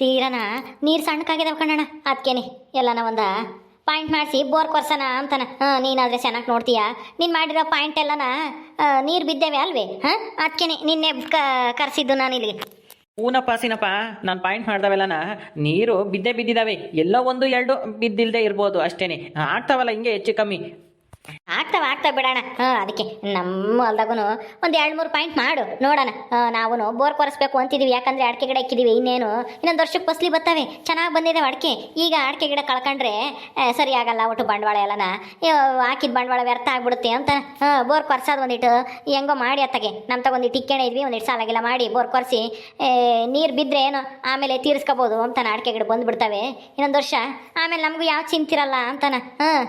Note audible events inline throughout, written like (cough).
ತೀರನ, ನೀರು ಸಣ್ಣಕ್ಕಾಗಿದೆ ಕಣ್ಣಣ್ಣ ಅದಕ್ಕೇನೆ ಎಲ್ಲನ ಒಂದು ಪಾಯಿಂಟ್ ಮಾಡಿಸಿ, ಬೋರ್ ಕೊರ್ಸನ ಅಂತನ. ಹಾಂ, ನೀನಾದರೆ ಚೆನ್ನಾಗಿ ನೋಡ್ತೀಯ? ನೀನು ಮಾಡಿರೋ ಪಾಯಿಂಟ್ ಎಲ್ಲನ ನೀರು ಬಿದ್ದೇವೆ ಅಲ್ವೇ? ಹಾಂ ಅದಕ್ಕೇನೆ ನಿನ್ನೆ ಕರೆಸಿದ್ದು ನಾನು ಇಲ್ಲಿಗೆ ಊನಪ್ಪ, ಸಿನಪ್ಪ, ನಾನು ಪಾಯಿಂಟ್ ಮಾಡ್ದವೆಲ್ಲನ, ನೀರು ಬಿದ್ದೇ ಬಿದ್ದಿದ್ದಾವೆ ಎಲ್ಲೋ ಒಂದು ಎರಡು ಬಿದ್ದಿಲ್ಲದೆ ಇರ್ಬೋದು ಅಷ್ಟೇನೆ. ಆಗ್ತಾವಲ್ಲ ಹಿಂಗೆ ಹೆಚ್ಚು ಕಮ್ಮಿ. ಆಗ್ತಾವ ಆಗ್ತಾವ ಬಿಡೋಣ. ಹಾಂ, ಅದಕ್ಕೆ ನಮ್ಮ ಹೊಲ್ದಾಗೂ ಒಂದು ಎರಡು ಮೂರು ಪಾಯಿಂಟ್ ಮಾಡು, ನೋಡೋಣ. ನಾವು ಬೋರ್ ಕೊರೆಸ್ಬೇಕು ಅಂತಿದ್ದೀವಿ ಯಾಕಂದರೆ ಅಡಿಕೆ ಗಿಡ ಇಕ್ಕಿದ್ದೀವಿ ಇನ್ನೇನು. ಇನ್ನೊಂದು ವರ್ಷಕ್ಕೆ ಫಸ್ಲಿ ಬರ್ತವೆ ಚೆನ್ನಾಗಿ ಬಂದಿದೆ ಅಡಿಕೆ. ಈಗ ಅಡಿಕೆ ಗಿಡ ಕಳ್ಕೊಂಡ್ರೆ ಸರಿ ಆಗಲ್ಲ, ಒಟ್ಟು ಬಂಡವಾಳ ಎಲ್ಲನ. ಹಾಕಿದ ಬಂಡವಾಳ ವ್ಯರ್ಥ ಆಗ್ಬಿಡುತ್ತೆ ಅಂತ. ಹಾಂ, ಬೋರ್ ಕೊರ್ಸೋದು ಒಂದಿಟ್ಟು ಹೆಂಗೋ ಮಾಡಿ ಅತ್ತಗೆ. ನಮ್ಮ ತಗೊಂದು ಇಕ್ಕೇನೆ ಇದ್ವಿ ಒಂದಿಟ್ಟು ಸಾಲಾಗಿಲ್ಲ ಮಾಡಿ ಬೋರ್ ಕೊರೆಸಿ ನೀರು ಬಿದ್ದರೆ ಏನು ಆಮೇಲೆ ತೀರಿಸ್ಕೋಬೋದು ಅಂತಾನೆ ಅಡಿಕೆ ಗಿಡ ಬಂದುಬಿಡ್ತವೆ. ಇನ್ನೊಂದು ವರ್ಷ, ಆಮೇಲೆ ನಮಗೂ ಯಾವ ಚಿಂತಿರಲ್ಲ ಅಂತಾನ. ಹಾಂ.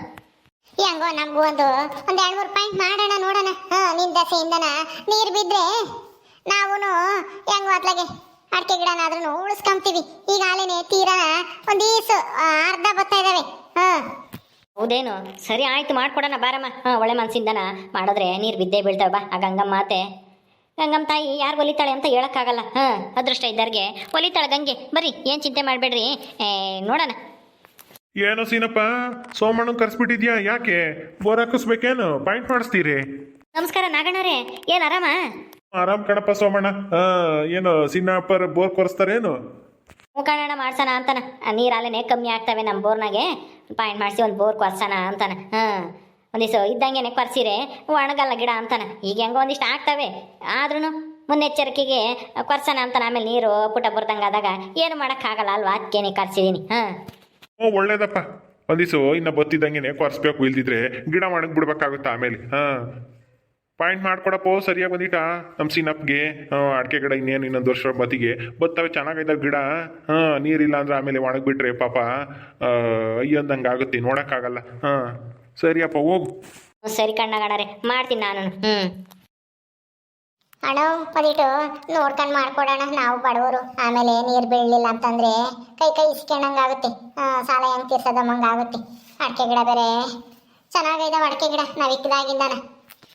ಹೆಂಗೋ, ನಮಗೂ ಒಂದು, ಒಂದ್ ಎರಡು ಮೂರು ಪಾಯಿಂಟ್ ಮಾಡೋಣ, ನೋಡೋಣ. ಹಾ, ನಿನ್ ದಸೆಯಿಂದನ ನೀರ್ ಬಿದ್ರೆ ನಾವು ಹೆಂಗೋ ಅತ್ಲಾಗೆ ಅಡಿಕೆ ಗಿಡನಾದ್ರೂ ಉಳಿಸ್ಕೊಂತೀವಿ. ಈಗ ಆಲೇನೆ ತೀರಾ ಒಂದ್ ಈಸು ಅರ್ಧ ಬರ್ತಾ ಇದಾವೆ. ಹ. ಹೌದೇನು? ಸರಿ ಆಯ್ತು, ಮಾಡ್ಕೊಡೋಣ, ಬಾರಮ್ಮ. ಹಾಂ, ಒಳ್ಳೆ ಮನ್ಸಿಂದನ ಮಾಡಿದ್ರೆ ನೀರು ಬಿದ್ದೇ ಬೀಳ್ತಾವೆ. ಆ ಗಂಗಮ್ಮ ಮಾತೆ. ಗಂಗಮ್ಮ ತಾಯಿ ಯಾರು ಒಲಿತಾಳೆ ಅಂತ ಹೇಳೋಕ್ಕಾಗಲ್ಲ. ಹಾಂ, ಅದೃಷ್ಟ ಇದ್ದವ್ರಿಗೆ ಒಲಿತಾಳೆ ಗಂಗೆ. ಬರ್ರಿ, ಏನು ಚಿಂತೆ ಮಾಡಬೇಡ್ರಿ. ನೋಡೋಣ. ಏನೋ ಸೀನಪ್ಪ ಸೋಮಣ್ಣ ಕರ್ಸ್ಬಿಟ್ಟಿದ್ಯಾ? ಯಾಕೆ? ಬೋರ್ ಹಾಕಿಸ್ಬೇಕೇನು? ಪಾಯಿಂಟ್ ಮಾಡಿಸ್ತೀರಿ? ನಮಸ್ಕಾರ ನಾಗಣ್ಣರೇ ಏನ್ ಆರಾಮ? ಆರಾಮ್ ಕಣಪ್ಪ ಸೋಮಣ್ಣ. ಆ, ಏನು ಸೀನಪ್ಪ ಬೋರ್ ಕೊರೆಸ್ತಾರೇನು? ಮುಖಾಣ ಮಾಡ್ಸೋಣ ಅಂತಾನ. ನೀರು ಅಲ್ಲೇ ಕಮ್ಮಿ ಆಗ್ತವೆ ನಮ್ಮ ಬೋರ್ನಾಗೆ. ಪಾಯಿಂಟ್ ಮಾಡಿಸಿ ಒಂದು ಬೋರ್ ಕೊರ್ಸೋಣ ಅಂತಾನ. ಹಾಂ ಒಂದಿವ್ಸ ಇದ್ದಂಗೆನೆ ಕೊರ್ಸಿರೆ ಒಣಗಲ್ಲ ಗಿಡ ಅಂತಾನ. ಈಗ ಹೆಂಗೋ ಒಂದಿಷ್ಟು ಆಗ್ತವೆ. ಆದ್ರೂ ಮುನ್ನೆಚ್ಚರಿಕೆಗೆ ಕೊರ್ಸೋಣ ಅಂತಾನ. ಆಮೇಲೆ ನೀರು ಪುಟ ಬರ್ದಂಗೆ ಆದಾಗ ಏನು ಮಾಡೋಕ್ಕಾಗಲ್ಲ ಅಲ್ವಾ? ಅದಕ್ಕೇನೆ ಕರ್ಸಿದ್ದೀನಿ ಹಾಂ. ಹ್ಞೂ ಒಳ್ಳೇದಪ್ಪ. ಒಂದಿಸು ಇನ್ನ ಬತ್ತಿದ್ದಂಗೆನೆ ಕೊರ್ಸ್ಬೇಕು, ಇಲ್ದಿದ್ರೆ ಗಿಡ ಒಣಗಿ ಬಿಡ್ಬೇಕಾಗುತ್ತೆ ಆಮೇಲೆ. ಹಾ. ಪಾಯಿಂಟ್ ಮಾಡ್ಕೊಡಪ್ಪೋ, ಸರಿಯಾಗಿ ಬಂದಿಟಾ ನಮ್ಮ ಸೀನಪ್ಗೆ ಅಡಿಕೆ ಗಿಡ ಇನ್ನೇನು ಇನ್ನೊಂದು ವರ್ಷ ಬತ್ತಿಗೆ. ಬತ್ತವೆ ಚೆನ್ನಾಗಿದ್ದಾವೆ ಗಿಡ. ಹಾಂ, ನೀರಿಲ್ಲ ಅಂದ್ರೆ ಆಮೇಲೆ ಒಣಗಿಬಿಟ್ರೆ ಪಾಪ ಅಯ್ಯೋ ಅಯ್ಯಂದಂಗೆ ಆಗುತ್ತೆ, ನೋಡೋಕ್ಕಾಗಲ್ಲ. ಹಾಂ. ಸರಿಯಪ್ಪ, ಹೋಗು. ಸರಿ ಕಣ್ಣಗಣರೆ ಮಾಡ್ತೀನಿ ನಾನು ಹ್ಞೂ ಅಣ್ಣ ಪದಿಟ್ಟು ನೋಡ್ಕೊಂಡು ಮಾಡ್ಕೊಡೋಣ ನಾವು ಬಡವರು. ಆಮೇಲೆ ನೀರ್ ಬೀಳಲಿಲ್ಲ ಅಂತಂದ್ರೆ ಕೈ ಕೈ ಇಸ್ಕೊಂಡಂಗೆ ಆಗುತ್ತೆ. ಆ, ಸಾಲ ಹೆಂಗ್ ತೀರ್ಸೋದಮ್ಮಂಗ ಆಗುತ್ತೆ. ಅಡಿಕೆ ಗಿಡ ಬೇರೆ ಚೆನ್ನಾಗೈದಾವ ಅಡಿಕೆ ಗಿಡ ನಾವು ಇಕ್ಕದಾಗಿಂದಾನ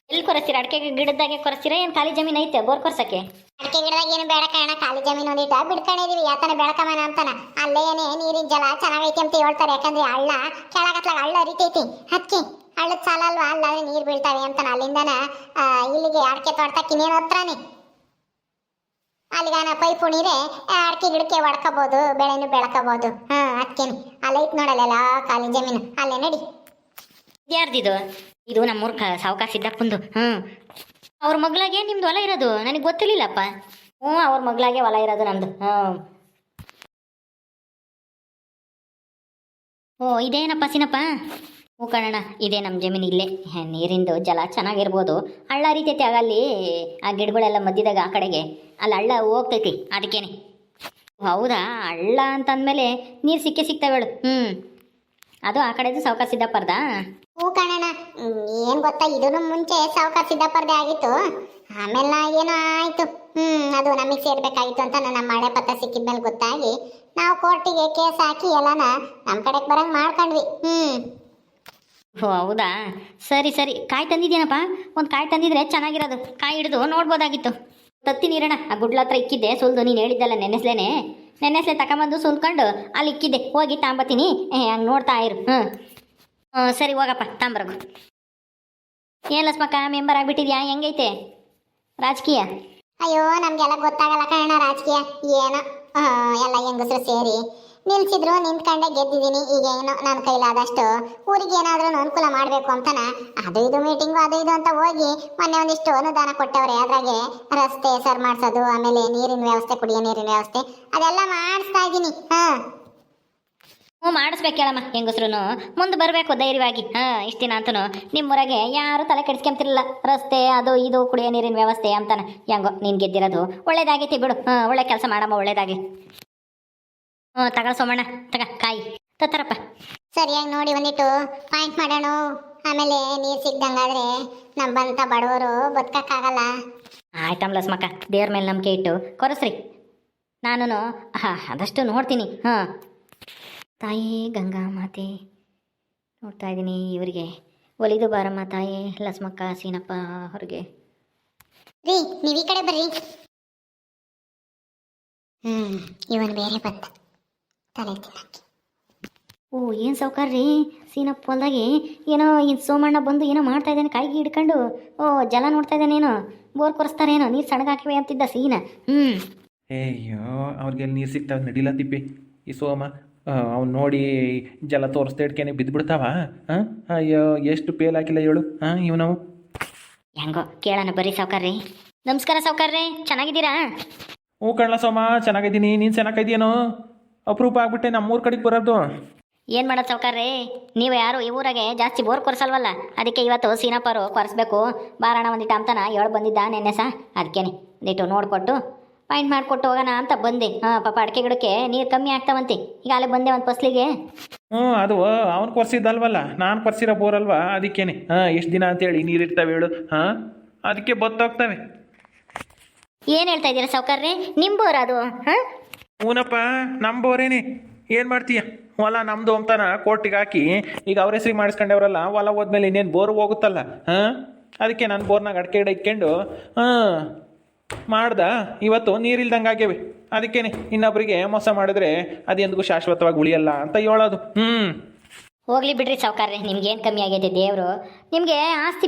ಎಲ್ಲಿ ಕೊರಸ್ತೀರ? ಅಡಿಕೆ ಗಿಡದಾಗೆ ಕೊರಸ್ತೀರ? ಏನು ಖಾಲಿ ಜಮೀನು ಐತೆ ಬೋರ್ ಕೊರ್ಸಕ್ಕೆ? ಅಡಿಕೆ ಗಿಡದಾಗ ಏನು ಬೇಡ ಕಾರಣ ಖಾಲಿ ಜಮೀನು ಒಂದಿಟ್ಟ ಬಿಡ್ಕೊಂಡಿದೀವಿ. ಯಾತನ ಬೆಳಕಮನ ಅಂತಾನ. ಅಲ್ಲೇ ಏನೇ ನೀರಿನ ಜಲ ಚೆನ್ನಾಗೈತೆ ಅಂತ ಹೇಳ್ತಾರೆ. ಯಾಕಂದ್ರೆ ಹಳ್ಳ ಕೆಳಗತ್ಲಾಗ ಹಳ್ಳ ಅರಿತೈತಿ ಅದಕ್ಕೆ ಹಳ್ಳದ ಸಾಲ ಅಲ್ವಾ? ನೀರು ಬೀಳ್ತಾವೆ ಅಂತ ಅಲ್ಲಿಂದನ ಇಲ್ಲಿಗೆ ಅಡಿಕೆ ತೋಟಕ್ಕೆ ಇನ್ನೇನು ಹತ್ರನೇ? ಅಲ್ಲಿಗಾನ ಪೈಪ್ ಉಣಿರೆ ಅಡಕೆ ಗಿಡಕ್ಕೆ ಒಡ್ಕೋಬೋದು, ಬೆಳೆನೂ ಬೆಳ್ಕೋಬೋದು. ಹಾ ಅದಕ್ಕೇನೆ ಅಲ್ಲೈತ್ ನೋಡಲ್ಲ ಖಾಲಿ ಜಮೀನು. ಅಲ್ಲೇ ನಡಿ. ಯಾರ್ದಿದು ಇದು? ನಮ್ಮೂರ್ ಸಾವುಕಾರ ಸಿದ್ದಪ್ಪಂದು ಹ್ಞೂ ಅವ್ರ ಮಗಳಾಗೆ ನಿಮ್ದು ಹೊಲ ಇರೋದು? ನನಗೆ ಗೊತ್ತಿರಲಿಲ್ಲಪ್ಪ. ಹ್ಞೂ, ಅವ್ರ ಮಗಳಾಗೆ ಹೊಲ ಇರೋದು ನಂದು. ಹ್ಞೂ. ಓ, ಇದೇನಪ್ಪ ಸಿನಪ್ಪ? ಹ್ಞೂ ಕಣಣ್ಣ, ಇದೆ ನಮ್ಮ ಜಮೀನು ಇಲ್ಲೇ. ನೀರಿಂದು ಜಲ ಚೆನ್ನಾಗಿರ್ಬೋದು. ಹಳ್ಳ ಆಗ ಅಲ್ಲಿ ಆ ಗಿಡಗಳೆಲ್ಲ ಮಧ್ಯದಾಗ ಆ ಕಡೆಗೆ. ಅಲ್ಲಿ ಹಳ್ಳ ಹೋಗ್ತೈತಿ, ಅದಕ್ಕೇನೆ. ಹೌದಾ? ಹಳ್ಳ ಅಂತಂದಮೇಲೆ ನೀರು ಸಿಕ್ಕೇ ಸಿಗ್ತಾವೇಳು ಹ್ಞೂ ಅದು ಆ ಕಡೆದು ಸಾವುಕಾರ ಸಿದ್ದಪ್ಪರ್ದ ಹ್ಞೂ ಕಣಣ್ಣ ಏನು ಗೊತ್ತಾ ಇದನ್ನು ಮುಂಚೆ ಸಾವುಕಾರ ಸಿದ್ದಪ್ಪರ್ದೇ ಆಗಿತ್ತು. ಆಮೇಲೆ ಏನೋ ಆಯಿತು. ಹ್ಞೂ ಅದು ನಮಗೆ ಸೇರಬೇಕಾಗಿತ್ತು ಅಂತ ನನ್ನ ಮಳೆ ಪತ್ರ ಸಿಕ್ಕಿದ್ಮೇಲೆ ಗೊತ್ತಾಗಿ, ನಾವು ಕೋರ್ಟಿಗೆ ಕೇಸ್ ಹಾಕಿ ಎಲ್ಲನ ನಮ್ಮ ಕಡೆಗೆ ಬರಂಗ್ ಮಾಡ್ಕೊಂಡ್ವಿ. ಹ್ಮ್. ಓ ಹೌದಾ? ಸರಿ ಸರಿ. ಕಾಯಿ ತಂದಿದ್ದೀನಪ್ಪ ಒಂದು ಕಾಯಿ ತಂದಿದ್ರೆ ಚೆನ್ನಾಗಿರೋದು. ಕಾಯಿ ಹಿಡಿದು ನೋಡ್ಬೋದಾಗಿತ್ತು. ತತ್ತಿ ನೀರಣ್ಣ ಆ ಗುಡ್ಲ ಹತ್ರ ಇಕ್ಕಿದ್ದೆ. ಸುಲ್ದು ನೀನು ಹೇಳಿದ್ದಲ್ಲ ನೆನೆಸ್ಲೇನೆ. ನೆನೆಸ್ಲೆ ತಗೊಂಬಂದು ಸುಲ್ಕೊಂಡು ಅಲ್ಲಿ ಇಕ್ಕಿದ್ದೆ. ಹೋಗಿ ತಾಂಬತ್ತೀನಿ. ಹಂಗೆ ನೋಡ್ತಾ ಇರು. ಹ್ಞೂ ಸರಿ, ಹೋಗಪ್ಪ. ತಾಂಬರಗು. ಏನು ಲಸ್ಮಕ್ಕ, ಮೆಂಬರ್ ಆಗಿಬಿಟ್ಟಿದ್ಯಾ? ಹೆಂಗೈತೆ? ರಾಜಕೀಯ? ಅಯ್ಯೋ, ನಮ್ಗೆಲ್ಲ ಗೊತ್ತಾಗಲ್ಲ ಕಣ ರಾಜಕೀಯ. ಏನೋ ಎಲ್ಲ ಹೆಂಗಸರು ಸೇರಿ. ನಿಲ್ಸಿದ್ರು, ನಿಂತ್ಕೊಂಡೆ ಗೆದ್ದಿದ್ದೀನಿ. ಈಗ ಏನೋ ನನ್ನ ಕೈಲಾದಷ್ಟು ಊರಿಗೆ ಏನಾದ್ರೂ ಅನುಕೂಲ ಮಾಡಬೇಕು ಅಂತನ? ಅದು ಇದು ಮೀಟಿಂಗು ಅದು ಇದು ಅಂತ ಹೋಗಿ ಮೊನ್ನೆ ಒಂದಿಷ್ಟು ಅನುದಾನ ಕೊಟ್ಟವ್ರೆ. ಅದ್ರಾಗೆ ರಸ್ತೆ ಸರ್ ಮಾಡ್ಸೋದು, ಆಮೇಲೆ ನೀರಿನ ವ್ಯವಸ್ಥೆ ಕುಡಿಯೋ ನೀರಿನ ವ್ಯವಸ್ಥೆ. ಅದೆಲ್ಲ ಮಾಡಿಸ್ತಾ ಇದ್ದೀನಿ. ಹಾ. ಹ್ಞೂ, ಮಾಡಿಸ್ಬೇಕು ಹೇಳಮ್ಮ ಹೆಂಗಸ್ರು ಮುಂದೆ ಬರಬೇಕು ಧೈರ್ಯವಾಗಿ. ಹಾಂ, ಇಷ್ಟು ದಿನ ಅಂತನು. ನಿಮ್ಮೂರಾಗೆ ಯಾರು ತಲೆ ಕೆಡಿಸ್ಕೊಂತಿರಲಿಲ್ಲ. ರಸ್ತೆ, ಅದು ಇದು ಕುಡಿಯೋ ನೀರಿನ ವ್ಯವಸ್ಥೆ ಅಂತಾನೆ. ಹೆಂಗೋ, ನೀನು ಗೆದ್ದಿರೋದು. ಒಳ್ಳೇದಾಗೈತಿ ಬಿಡು. ಹಾಂ, ಒಳ್ಳೆ ಕೆಲಸ ಮಾಡಮ್ಮ ಒಳ್ಳೇದಾಗಿ ಹ್ಞೂ ತಗೊಳ ಸೋಮಣ್ಣ ತಗ ಕಾಯಿ. ತತ್ತರಪ್ಪ. ಸರಿಯಾಗಿ ನೋಡಿ ಒಂದಿಟ್ಟು ಪಾಯಿಂಟ್ ಮಾಡೋಣ. ಆಮೇಲೆ ನೀರು ಸಿಗ್ದಂಗಾದ್ರೆ ನಮ್ಮಂಥ ಬಡವರು ಬದುಕಕ್ಕಾಗಲ್ಲ. ಆಯ್ತಮ್ಮ ಲಸ್ಮಕ್ಕ ದೇವ್ರ ಮೇಲೆ ನಂಬಿಕೆ ಇಟ್ಟು ಕೊರಸ್ರಿ. ನಾನು ಹಾಂ ಅದಷ್ಟು ನೋಡ್ತೀನಿ. ಹಾಂ. ತಾಯಿ ಗಂಗಾ ಮಾತೆ ನೋಡ್ತಾ ಇದ್ದೀನಿ ಇವರಿಗೆ. ಒಲಿದು ಬಾರಮ್ಮ ತಾಯಿ ಲಸ್ಮಕ್ಕ ಸೀನಪ್ಪ ಅವ್ರಿಗೆ. ರೀ ನೀವು ಈ ಕಡೆ ಬರ್ರಿ. ಹ್ಞೂ ಇವನ್ ಬೇರೆ ಬಂತ ತಲೆ ತಿನ್ನಕ್ಕೆ ಓ ಏನು ಸೌಕರ್ರಿ ಸೀನಪ್ಪ ಹೊಲ್ದಾಗೆ ಏನೋ ಈ ಸೋಮಣ್ಣ ಬಂದು ಏನೋ ಮಾಡ್ತಾ ಇದ್ದಾನೆ ಕೈಗೆ ಹಿಡ್ಕೊಂಡು. ಓ ಜಲ ನೋಡ್ತಾ ಇದ್ದಾನೇನೋ ಬೋರ್ ಕೊರೆಸ್ತಾರೇನೋ ನೀರು ಸಣ್ಣಗಾಕಿವೆ ಅಂತಿದ್ದ ಸೀನ. ಹ್ಞೂ ಅಯ್ಯೋ ಅವ್ರಿಗೆ ನೀರು ಸಿಗ್ತಾವ ನಡಿಲ್ಲ ತಿಪ್ಪಿ. ಈ ಸೋಮ ಅವ್ನು ನೋಡಿ ಜಲ ತೋರಿಸ್ತಾ ಇಟ್ಕೇನೆ ಬಿದ್ದುಬಿಡ್ತಾವ ಹಾಂ ಅಯ್ಯೋ ಎಷ್ಟು ಪೇಲ್ ಹಾಕಿಲ್ಲ ಹೇಳು ಹಾಂ ಇವು ನಾವು. ಹೆಂಗೋ ಕೇಳೋಣ ಬರ್ರಿ ಸಾವುಕಾರ್ರಿ. ನಮಸ್ಕಾರ ಸಾವುಕಾರ್ರಿ ಚೆನ್ನಾಗಿದ್ದೀರಾ? ಹ್ಞೂ ಕಣ್ಣ ಸೋಮ ಚೆನ್ನಾಗಿದ್ದೀನಿ. ನೀನು ಚೆನ್ನಾಗಿದ್ದೀನೋ ಅಪರೂಪ ಆಗ್ಬಿಟ್ಟೆ ನಮ್ಮೂರ ಕಡೆಗೆ ಬರೋದು. ಏನು ಮಾಡೋದು ಸಾವುಕಾರ್ರಿ? ನೀವು ಯಾರು ಈ ಊರಾಗೆ ಜಾಸ್ತಿ ಬೋರ್ ಕೊರ್ಸಲ್ವಲ್ಲ? ಅದಕ್ಕೆ ಇವತ್ತು ಸೀನಪ್ಪರು ಕೊರೆಸ್ಬೇಕು. ಬಾರಣ ಒಂದಿಟ್ಟು ಅಂತನ ಹೇಳಿ ಬಂದಿದ್ದ ನೆನ್ನೆ ಸಹ ಅದಕ್ಕೇನೆ ಒಂದಿಟ್ಟು ನೋಡ್ಕೊಟ್ಟು. ಪಾಯಿಂಟ್ ಮಾಡಿಕೊಟ್ಟು ಹೋಗೋಣ ಅಂತ ಬಂದೆ. ಹಾಂ ಪಾಪ ಅಡಿಕೆ ಗಿಡಕ್ಕೆ ನೀರು ಕಮ್ಮಿ ಆಗ್ತಾವಂತೆ. ಈಗ ಅಲ್ಲಿ ಬಂದೆ ಒಂದು ಫಸ್ಲಿಗೆ. ಹ್ಞೂ ಅದು ಅವ್ನು ಕೊರ್ಸಿದ್ದಲ್ವಲ್ಲ. ನಾನು ಕೊರ್ಸಿರೋ ಬೋರ್ ಅಲ್ವಾ? ಅದಕ್ಕೇನೆ. ಹಾಂ ಎಷ್ಟು ದಿನ ಅಂತೇಳಿ ನೀರಿರ್ತಾವೆ ಹೇಳು. ಹಾಂ ಅದಕ್ಕೆ ಬತ್ತೋಗ್ತವೆ. ಏನು ಹೇಳ್ತಾ ಇದ್ದೀರಾ ಸಾವ್ಕಾರ್ರಿ? ನಿಮ್ಮ ಬೋರ್ ಅದು? ಹಾಂ? ಹೂನಪ್ಪ ನಂಬೋರೇನೆ ಬೋರೇನೆ, ಏನು ಮಾಡ್ತೀಯ? ಹೊಲ ನಮ್ಮದು ಅಂತಾನ ಕೋರ್ಟಿಗೆ ಹಾಕಿ, ಈಗ ಅವ್ರ ಹೆಸ್ರಿಗೆ ಮಾಡಿಸ್ಕೊಂಡವ್ರಲ್ಲ, ಹೊಲ ಹೋದ್ಮೇಲೆ ಇನ್ನೇನು ಬೋರ್ ಹೋಗುತ್ತಲ್ಲ, ಹಾಂ? ಅದಕ್ಕೆ ನಾನು ಬೋರ್ನಾಗ ಅಡಿಕೆ ಗಿಡ ಇಟ್ಕೊಂಡು ಹಾಂ, ಮಾಡ್ದ. ಇವತ್ತು ನೀರಿಲ್ದಂಗೆ ಆಗ್ಯವೆ. ಅದಕ್ಕೇನೆ ಇನ್ನೊಬ್ಬರಿಗೆ ಮೋಸ ಮಾಡಿದ್ರೆ ಅದೆಂದಿಗೂ ಶಾಶ್ವತವಾಗಿ ಉಳಿಯಲ್ಲ ಅಂತ ಹೇಳೋದು. ಹ್ಞೂ ಹೋಗ್ಲಿ ಬಿಡ್ರಿ ಸಾವ್ಕಾರ್ರಿ ನಿಮ್ಗೇನು ಕಮ್ಮಿ ಆಗೈತೆ ದೇವರು. ನಿಮಗೆ ಆಸ್ತಿ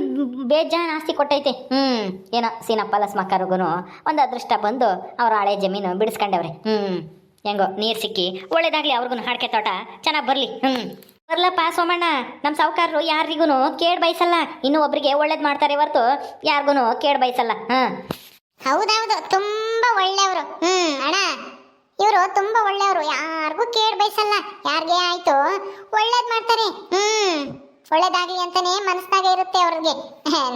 ಬೇಜಾನ್ ಆಸ್ತಿ ಕೊಟ್ಟೈತೆ. ಹ್ಞೂ ಏನೋ ಸೀನಪ್ಪ ಲಸ್ಮಕ್ಕರಿಗೂ ಒಂದು ಅದೃಷ್ಟ ಬಂದು ಅವ್ರ ಹಳೆ ಜಮೀನು ಬಿಡಿಸ್ಕೊಂಡವ್ರೆ. ಹ್ಞೂ ಹೆಂಗೋ ನೀರು ಸಿಕ್ಕಿ ಒಳ್ಳೇದಾಗ್ಲಿ ಅವ್ರಿಗೂ ಹಾಡ್ಕೆ ತೋಟ, ಚೆನ್ನಾಗಿ ಬರಲಿ. ಹ್ಞೂ ಬರ್ಲಪ್ಪ ಸೋಮಣ್ಣ ನಮ್ಮ ಸಾವುಕಾರರು ಯಾರಿಗೂ ಕೇಡ್ ಬಯಸಲ್ಲ ಇನ್ನೂ ಒಬ್ರಿಗೆ ಒಳ್ಳೇದು ಮಾಡ್ತಾರೆ ಹೊರತು ಯಾರಿಗೂ ಕೇಡ್ ಬಯಸಲ್ಲ ಹಾಂ ಹೌದೌದು, ತುಂಬಾ ಒಳ್ಳೆಯವರು. ಹ್ಞೂ ಅಣ್ಣ. ಇವರು ತುಂಬಾ ಒಳ್ಳೆಯವರು, ಯಾರಿಗೂ ಕೇಡ್ ಬಯಸಲ್ಲ. ಯಾರಿಗೆ ಆಯ್ತು? ಒಳ್ಳೇದ್ ಮಾಡ್ತಾರೆ. ಹ್ಮ್, ಒಳ್ಳೇದಾಗ್ಲಿ ಅಂತಾನೆ ಮನಸ್ನಾಗ ಇರುತ್ತೆ ಅವ್ರಿಗೆ.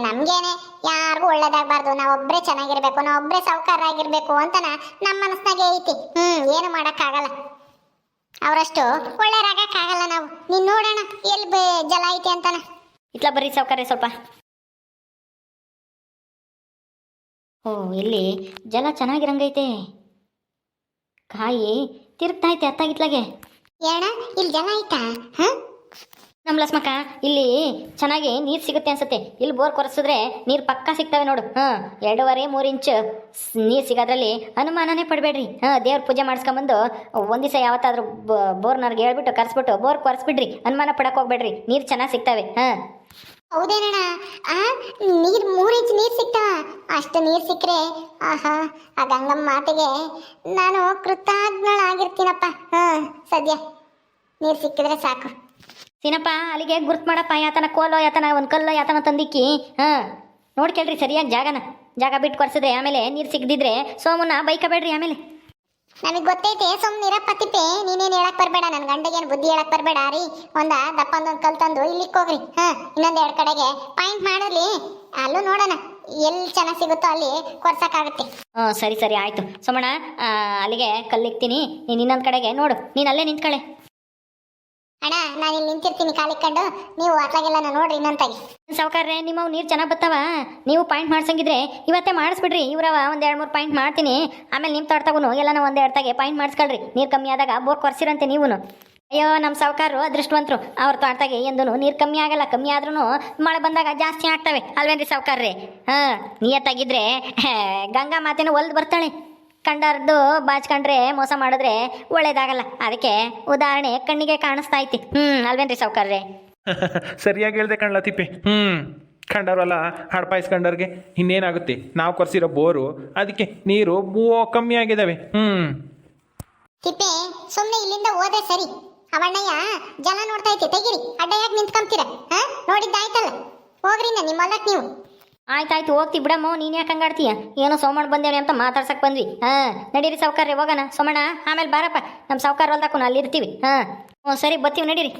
ನಮ್ಗೇನೆ. ಯಾರಿಗೂ ಒಳ್ಳೇದಾಗಬಾರ್ದು. ನಾವೊಬ್ಬರೇ ಚೆನ್ನಾಗಿರ್ಬೇಕು ನಾವೊಬ್ಬರೇ ಸಾವುಕಾರ ಆಗಿರ್ಬೇಕು ಅಂತನ ನಮ್ಮ ಮನಸ್ನಾಗೆ ಐತಿ. ಹ್ಮ್, ಏನು ಮಾಡೋಕ್ಕಾಗಲ್ಲ. ಅವರಷ್ಟು ಒಳ್ಳೆಯರಾಗಕ್ಕಾಗಲ್ಲ ನಾವು. ನೀನ್ ನೋಡೋಣ ಎಲ್ಲಿ ಬೇ ಜಲ ಐತಿ ಅಂತಾನ. ಇತ್ಲ ಬರ್ರಿ ಸಾವುಕಾರ ಸ್ವಲ್ಪ. ಓ ಇಲ್ಲಿ ಜಲ ಚೆನ್ನಾಗಿರಂಗೈತೆ. ಕಾಯಿ ತಿರುಗ್ತೈತೆ ಅತ್ತಾಗಿತ್ಲಾಗೆ ಏಣ ಇಲ್ಲಿ ಜನ ಐತಾ? ಹ? ನಮ್ಮ ಲಸ್ಮಕ್ಕ ಇಲ್ಲಿ ಚೆನ್ನಾಗಿ ನೀರು ಸಿಗುತ್ತೆ ಅನ್ಸುತ್ತೆ. ಇಲ್ಲಿ ಬೋರ್ ಕೊರೆಸಿದ್ರೆ ನೀರು ಪಕ್ಕ ಸಿಗ್ತವೆ ನೋಡು. ಹಾಂ ಎರಡೂವರೆ ಮೂರು ಇಂಚ್ ನೀರು ಸಿಗೋದ್ರಲ್ಲಿ ಅನುಮಾನನೇ ಪಡಬೇಡ್ರಿ. ಹಾಂ ದೇವ್ರ ಪೂಜೆ ಮಾಡಿಸ್ಕೊಂಬಂದು ಒಂದು ದಿವಸ ಯಾವತ್ತಾದ್ರೂ ಬೋರ್ನವ್ರಿಗೆ ಹೇಳ್ಬಿಟ್ಟು ಕರೆಸ್ಬಿಟ್ಟು ಬೋರ್ ಕೊರೆಸ್ಬಿಡ್ರಿ. ಅನುಮಾನ ಪಡಕ್ಕೆ ಹೋಗ್ಬೇಡ್ರಿ. ನೀರು ಚೆನ್ನಾಗಿ ಸಿಗ್ತವೆ. ಹಾಂ. ಹೌದೇನಣ್ಣ? ಆ, ನೀರ್, ಮೂರ್ ಇಂಚ್ ನೀರ್ ಸಿಗ್ತಾವ ಅಷ್ಟು ನೀರ್ ಸಿಕ್ಕರೆ, ಆಹಾ, ಆ ಗಂಗಮ್ಮ ಮಾತಿಗೆ ನಾನು ಕೃತಜ್ಞಳಾಗಿರ್ತೀನಪ್ಪ. ಹಾ, ಸದ್ಯ. ನೀರ್ ಸಿಕ್ಕಿದ್ರೆ ಸಾಕು. ಸೀನಪ್ಪ, ಅಲ್ಲಿಗೆ ಗುರ್ತು ಮಾಡಪ್ಪ. ಯಾತನ ಕೋಲೋ ಯಾತನ ಒಂದು ಕಲ್ಲೋ ಯಾತನ ತಂದಿಕ್ಕಿ. ಹಾಂ, ನೋಡ್ಕೇಳ್ರಿ ಸರಿಯಾಗಿ ಜಾಗನ. ಜಾಗ ಬಿಟ್ಟು ಕೊರ್ಸಿದ್ರೆ, ಆಮೇಲೆ ನೀರು ಸಿಗದಿದ್ರೆ ಸೋಮನ್ನ ಬೈಕಬೇಡ್ರಿ ಆಮೇಲೆ. ನಮಗ್ ಗೊತ್ತೈತೆ ಸುಮ್ಮನೆ ಇರಪ್ಪ ತಿಪ್ಪೆ. ನೀನೇನ್ ಹೇಳಕ್ ಬರ್ಬೇಡ, ನನ್ ಗಂಡಗೇನ್ ಬುದ್ಧಿ ಹೇಳಕ್ ಬರ್ಬೇಡ, ರೀ. ಒಂದ ದಪ್ಪಂದೊಂದ್ ಕಲ್ ತಂದು ಇಲ್ಲಿಕ್ ಹೋಗ್ರಿ. ಹಾ, ಇನ್ನೊಂದ್ ಎರಡ್ ಕಡೆಗೆ. ಪಾಯಿಂಟ್ ಮಾಡಲಿ ಅಲ್ಲೂ ನೋಡೋಣ ಎಲ್ಲಿ ಚೆನ್ನಾಗ್ ಸಿಗುತ್ತೋ ಅಲ್ಲಿ ಕೊರ್ಸಕ್ಕಾಗುತ್ತೆ ಹ್ಞೂ ಸರಿ ಸರಿ, ಆಯ್ತು. ಸೋಮಣ್ಣ ಅಲ್ಲಿಗೆ ಕಲ್ಲಿಕ್ತೀನಿ ನೀನು ಇನ್ನೊಂದು ಕಡೆಗೆ ನೋಡು. ನೀನು ಅಲ್ಲೇ ನಿಂತ್ಕಳೆ. ಅಣ್ಣ ನಾನು ಇಲ್ಲಿ ನಿಂತಿರ್ತೀನಿ ಕಾಲಿಕ್ಕೊಂಡು ನೀವು ಅತ್ಲಾಗೆಲ್ಲ ನೋಡ್ರಿ ಇನ್ನೊಂದಾಗಿ ಸಾವುಕಾರ್ರೆ ನಿಮ್ಮವು ನೀರು ಚೆನ್ನಾಗಿ ಬರ್ತಾವ ನೀವು ಪಾಯಿಂಟ್ ಮಾಡ್ಸಂಗಿದ್ರೆ ಇವತ್ತೇ ಮಾಡಿಸ್ಬಿಡ್ರಿ. ಇವ್ರವ ಒಂದು ಎರಡು ಮೂರು ಪಾಯಿಂಟ್ ಮಾಡ್ತೀನಿ. ಆಮೇಲೆ ನಿಮ್ಮ ತೋಟದಾಗೂ ಎಲ್ಲ ಒಂದು ಎರಡು ತಾಗೆ ಪಾಯಿಂಟ್ ಮಾಡಿಸ್ಕೊಳ್ರಿ. ನೀರು ಕಮ್ಮಿ ಆದಾಗ ಬೋರ್ ಕೊರ್ಸಿರಂತೆ ನೀವು ಅಯ್ಯೋ ನಮ್ಮ ಸಾವುಕಾರರು ಅದೃಷ್ಟವಂತರು. ಅವ್ರ ತೋಟದಾಗೆ ಎಂದೂ ನೀರು ಕಮ್ಮಿ ಆಗಲ್ಲ. ಕಮ್ಮಿ ಆದ್ರೂ ಮಳೆ ಬಂದಾಗ ಜಾಸ್ತಿ ಆಗ್ತವೆ. ಅಲ್ವೇನ್ರಿ ಸಾವುಕಾರ್ರಿ? ಹಾಂ ನಿಯತ್ತಾಗಿದ್ರೆ ಹೇ, ಗಂಗಾ ಮಾತೇನು ಒಲ್ದು ಬರ್ತಾಳೆ. ಕಂಡರ್ದು ಬಾಚ್ಕೊಂಡ್ರೆ ಮೋಸ ಮಾಡಿದ್ರೆ ಒಳ್ಳೇದಾಗಲ್ಲ. ಅದಕ್ಕೆ ಉದಾಹರಣೆ ಕಣ್ಣಿಗೆ ಕಾಣಿಸ್ತಾ ಐತಿ. ಹ್ಮ್ ಅಲ್ವೇನ್ರಿ ಸಾವುಕಾರ್ರೆ? (laughs) ಸರಿಯಾಗಿ ಹೇಳ್ದೆ ಕಣ್ಲ ತಿಪ್ಪಿ ಹ್ಞೂ ಕಂಡವ್ರಲ್ಲ ಹಡ್ಪಾಯಿಸ್ಕೊಂಡವ್ರಿಗೆ ಇನ್ನೇನಾಗುತ್ತೆ? ನಾವು ಕೊರ್ಸಿರೋ ಬೋರು ಅದಕ್ಕೆ ನೀರು ಬೂ ಕಮ್ಮಿ ಆಗಿದಾವೆ. ಹ್ಮ್. ತಿಪ್ಪೆ ಸುಮ್ನೆ ಇಲ್ಲಿಂದ ಹೋದ್ರೆ ಸರಿ. ಅವಣ್ಣಯ್ಯ ಜನ ನೋಡ್ತಾ ಐತಿ ತೆಗಿರಿ. ಅಡ್ಡ ಯಾಕೆ ನಿಂತ್ಕೊಂತೀರ ಹಾ? ನೋಡಿದ್ದಾಯ್ತಲ್ಲ? ಹೋಗ್ರಿ ನಾ ನಿಮ್ಮ ನೀವು. ಆಯ್ತಾಯ್ತು, ಹೋಗ್ತಿ ಬಿಡಮ್ಮ, ನೀನು ಯಾಕೆ ಹಂಗಾಡ್ತೀಯ ಏನೋ ಸೋಮಣ್ಣ ಬಂದೇವ್ರಿ ಅಂತ ಮಾತಾಡ್ಸಕ್ ಬಂದ್ವಿ. ಹಾಂ, ನಡೀರಿ ಸಾವುಕಾರ್ರಿ ಹೋಗೋಣ. ಸೋಮಣ್ಣ, ಆಮೇಲೆ ಬಾರಪ್ಪ. ನಮ್ಮ ಸಾವುಕಾರ ಹೊಲ್ದಾಕು ಅಲ್ಲಿ ಇರ್ತೀವಿ. ಹಾಂ. ಹ್ಞೂ ಸರಿ, ಬರ್ತೀವಿ, ನಡೀರಿ.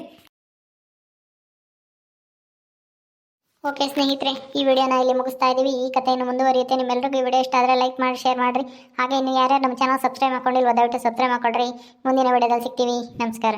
ಓಕೆ, ಸ್ನೇಹಿತರೆ, ಈ ವಿಡಿಯೋನ ಇಲ್ಲಿ ಮುಗಿಸ್ತಾ ಇದ್ದೀವಿ ಈ ಕಥೆಯನ್ನು ಮುಂದುವರಿಯುತ್ತೆ. ನಿಮ್ಮೆಲ್ಲರಿಗೂ ಈ ವಿಡಿಯೋ ಇಷ್ಟ ಆದರೆ ಲೈಕ್ ಮಾಡಿ, ಶೇರ್ ಮಾಡಿರಿ. ಹಾಗೆ ಇನ್ನು ಯಾರ್ಯಾರು ನಮ್ಮ ಚಾನಲ್ ಸಬ್ಸ್ಕ್ರೈಬ್ ಮಾಡ್ಕೊಂಡಿಲ್ವ, ದಯವಿಟ್ಟು ಸಬ್ಸ್ಕ್ರೈಬ್ ಮಾಡ್ಕೊಳ್ರಿ ಮುಂದಿನ ವಿಡಿಯೋದಲ್ಲಿ ಸಿಗ್ತೀವಿ. ನಮಸ್ಕಾರ.